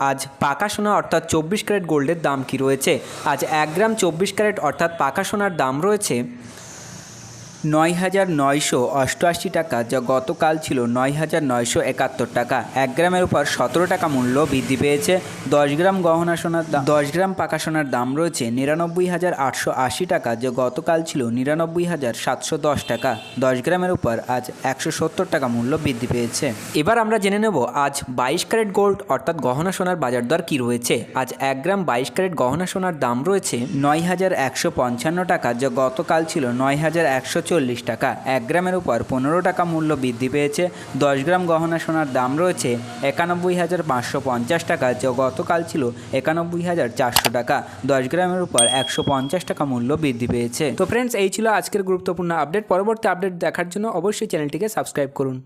আজ পাকা সোনা অর্থাৎ চব্বিশ ক্যারেট গোল্ডের দাম কি রয়েছে? আজ এক গ্রাম চব্বিশ ক্যারেট অর্থাৎ পাকা সোনার দাম রয়েছে নয় হাজার নয়শো অষ্টআশি টাকা, যা গতকাল ছিল নয় হাজার নয়শো একাত্তর টাকা। এক গ্রামের উপর সতেরো টাকা মূল্য বৃদ্ধি পেয়েছে। দশ গ্রাম গহনা সোনার দাম, দশ গ্রাম পাকা সোনার দাম রয়েছে নিরানব্বই হাজার আটশো আশি টাকা, যা গতকাল ছিল নিরানব্বই হাজার সাতশো দশ টাকা। দশ গ্রামের উপর আজ একশো সত্তর টাকা মূল্য বৃদ্ধি পেয়েছে। এবার আমরা জেনে নেব, আজ বাইশ ক্যারেট গোল্ড, অর্থাৎ গহনা সোনার বাজার দর কী রয়েছে? আজ এক গ্রাম বাইশ ক্যারেট গহনা সোনার দাম রয়েছে নয় হাজার একশো পঞ্চান্ন টাকা, যা গতকাল ছিল নয় হাজার একশো চল্লিশ টাকা। এক গ্রামের উপর পনেরো টাকা মূল্য বৃদ্ধি পেয়েছে। দশ গ্রাম গহনা সোনার দাম রয়েছে একানব্বই হাজার পাঁচশো পঞ্চাশ টাকা, যা গতকাল ছিল একানব্বই হাজার চারশো টাকা। দশ গ্রামের উপর একশো পঞ্চাশ টাকা মূল্য বৃদ্ধি পেয়েছে। তো ফ্রেন্ডস এই ছিল আজকের গুরুত্বপূর্ণ আপডেট পরবর্তী আপডেট দেখার জন্য অবশ্যই চ্যানেলটিকে সাবস্ক্রাইব করুন।